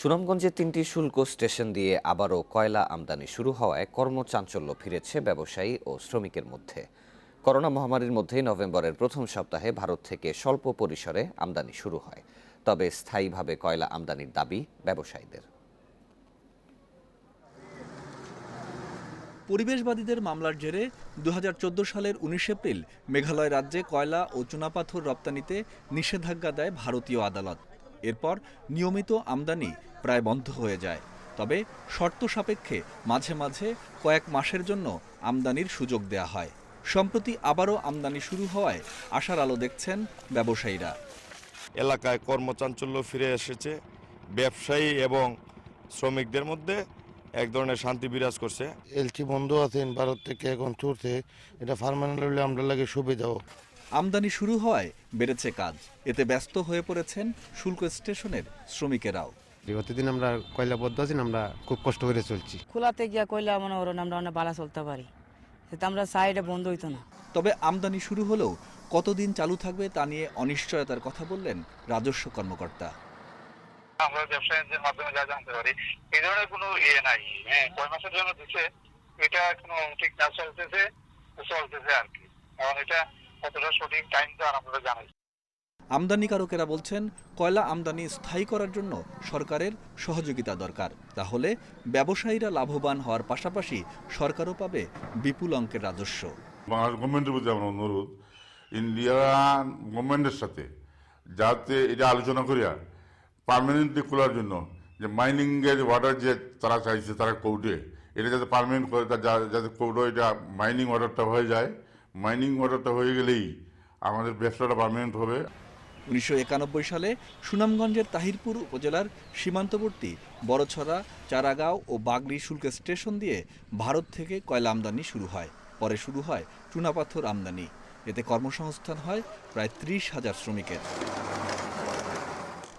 সুনামগঞ্জে তিনটি শুল্ক স্টেশন দিয়ে আবারও কয়লা আমদানি শুরু হওয়ায় কর্মচাঞ্চল্য ফিরেছে ব্যবসায়ী ও শ্রমিকের মধ্যে। করোনা মহামারীর মধ্যেই নভেম্বরের প্রথম সপ্তাহে ভারত থেকে স্বল্প পরিসরে আমদানি শুরু হয়। তবে স্থায়ীভাবে কয়লা আমদানির দাবি ব্যবসায়ীদের। পরিবেশবাদীদের মামলার জেরে দু হাজার চোদ্দ সালের উনিশ এপ্রিল মেঘালয় রাজ্যে কয়লা ও চুনাপাথর রপ্তানিতে নিষেধাজ্ঞা দেয় ভারতীয় আদালত। এরপর নিয়মিত আমদানি প্রায় বন্ধ হয়ে যায়। তবে শর্ত সাপেক্ষে মাঝে মাঝে কয়েক মাসের জন্য আমদানির সুযোগ দেয়া হয়। সম্প্রতি আবারও আমদানি শুরু হওয়ায় আশার আলো দেখছেন ব্যবসায়ীরা। এলাকায় কর্মচাঞ্চল্য ফিরে এসেছে। ব্যবসায়ী এবং শ্রমিকদের মধ্যে এক ধরনের শান্তি বিরাজ করছে। এলচি বন্ধ আছেন ভারত থেকে এখন চলছে। এটা পার্মানেন্ট হলে আমরা লাগে সুবিধাও। আমদানি শুরু হওয়ায় বেড়েছে কাজ। এতে ব্যস্ত হয়ে পড়েছেন শুল্ক স্টেশনের শ্রমিকেরাও। বিগত আমরা কয়লা বদ্ধ আছি আমরা খুব কষ্ট করে চলছি। খোলাতে গিয়া কইলা মনে আমরা অনেক বালা চলতে পারি। সেটা আমরা সাইডে বন্ধ হইতো না। তবে আমদানি শুরু হলেও কতদিন চালু থাকবে তা নিয়ে অনিশ্চয়তার কথা বললেন রাজস্ব কর্মকর্তা। আমরা ব্যবসায়ীদের মাধ্যমে যা জানতে পারি এই ধরনের কোনো ইয়ে নাই। হ্যাঁ কয় মাসের জন্য দিচ্ছে এটা কোনো ঠিক না চলতেছে চলতেছে আর কি। এবং এটা কতটা সঠিক টাইম তো আর আমরা জানাই আমদানিকারকেরা বলছেন কয়লা আমদানি স্থায়ী করার জন্য সরকারের সহযোগিতা দরকার। তাহলে ব্যবসায়ীরা লাভবান হওয়ার পাশাপাশি সরকারও পাবে বিপুল অঙ্কের রাজস্ব। বাংলাদেশ গভর্নমেন্টের প্রতি আমার অনুরোধ ইন্ডিয়ান গভর্নমেন্টের সাথে যাতে এটা আলোচনা করিয়া পার্মানেন্টলি খোলার জন্য যে মাইনিংয়ের অর্ডার যে তারা চাইছে তারা কোর্টে এটা যাতে পারমানেন্ট করে যাতে কোর্টে এটা মাইনিং অর্ডারটা হয়ে যায়। মাইনিং অর্ডারটা হয়ে গেলেই আমাদের ব্যবসাটা পার্মানেন্ট হবে। উনিশশো একানব্বই সালে সুনামগঞ্জের তাহিরপুর উপজেলার সীমান্তবর্তী বড়ছড়া, চারাগাঁও ও বাগড়ি শুল্ক স্টেশন দিয়ে ভারত থেকে কয়লা আমদানি শুরু হয়। পরে শুরু হয় চুনাপাথর আমদানি। এতে কর্মসংস্থান হয় প্রায় ত্রিশ হাজার শ্রমিকের।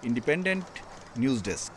Independent news desk.